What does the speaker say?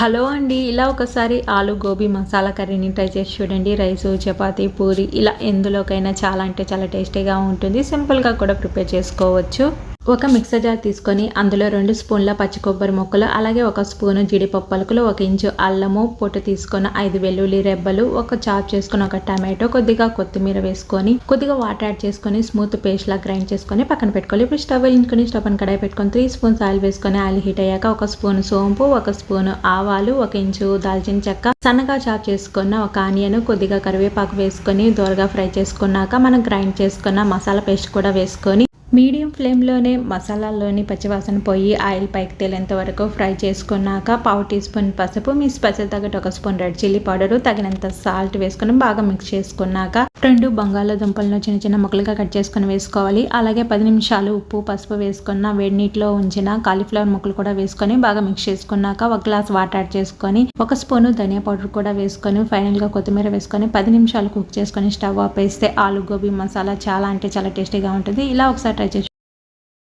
Hello అండి ఇలా ఒకసారి ఆలు గోబీ మసాలా కర్రీని ట్రై చేసి చూడండి. రైస్ చపాతి పూరి ఇలా ఎందులోకైనా చాలా అంటే చాలా టేస్టీగా ఉంటుంది. సింపుల్గా కూడా ప్రిపేర్ చేసుకోవచ్చు. ఒక మిక్సర్ జార్ తీసుకొని అందులో రెండు స్పూన్ల పచ్చి కొబ్బరి ముక్కలు అలాగే ఒక స్పూను జీడిపప్పు పలుకులు ఒక ఇంచు అల్లము పొట్టు తీసుకొని ఐదు వెల్లుల్లి రెబ్బలు ఒక చాప్ చేసుకున్న ఒక టమాటో కొద్దిగా కొత్తిమీర వేసుకొని కొద్దిగా వాటర్ యాడ్ చేసుకొని స్మూత్ పేస్ట్ లా గ్రైండ్ చేసుకొని పక్కన పెట్టుకోవాలి. ఇప్పుడు స్టవ్ వెలించుకొని స్టవ్ అని కడాయి పెట్టుకొని త్రీ స్పూన్స్ ఆయిల్ వేసుకొని ఆయిల్ హీట్ అయ్యాక ఒక స్పూన్ సోంపు ఒక స్పూన్ ఆవాలు ఒక ఇంచు దాల్చిన చెక్క. సన్నగా చాప్ చేసుకున్న ఒక ఆనియన్ కొద్దిగా కరివేపాకు వేసుకొని దోరగా ఫ్రై చేసుకున్నాక మనం గ్రైండ్ చేసుకున్న మసాలా పేస్ట్ కూడా వేసుకొని మీడియం ఫ్లేమ్లోనే మసాలాల్లోని పచ్చివాసన పోయి ఆయిల్ పైకి తేలేంత వరకు ఫ్రై చేసుకున్నాక పావు టీ స్పూన్ పసుపు మీ స్పెషల్ తగ్గట్టు ఒక స్పూన్ రెడ్ చిల్లీ పౌడర్ తగినంత సాల్ట్ వేసుకొని బాగా మిక్స్ చేసుకున్నాక రెండు బంగాళాదుంపలను చిన్న చిన్న ముక్కలుగా కట్ చేసుకొని వేసుకోవాలి. అలాగే పది నిమిషాలు ఉప్పు పసుపు వేసుకున్న వేడి నీటిలో ఉంచిన కాలీఫ్లవర్ ముక్కలు కూడా వేసుకొని బాగా మిక్స్ చేసుకున్నాక ఒక గ్లాస్ వాటర్ యాడ్ చేసుకొని ఒక స్పూన్ ధనియా పౌడర్ కూడా వేసుకొని ఫైనల్గా కొత్తిమీర వేసుకొని పది నిమిషాలు కుక్ చేసుకొని స్టవ్ ఆపేస్తే ఆలు గోబీ మసాలా చాలా అంటే చాలా టేస్టీగా ఉంటుంది. ఇలా ఒకసారి ట్రై చేసి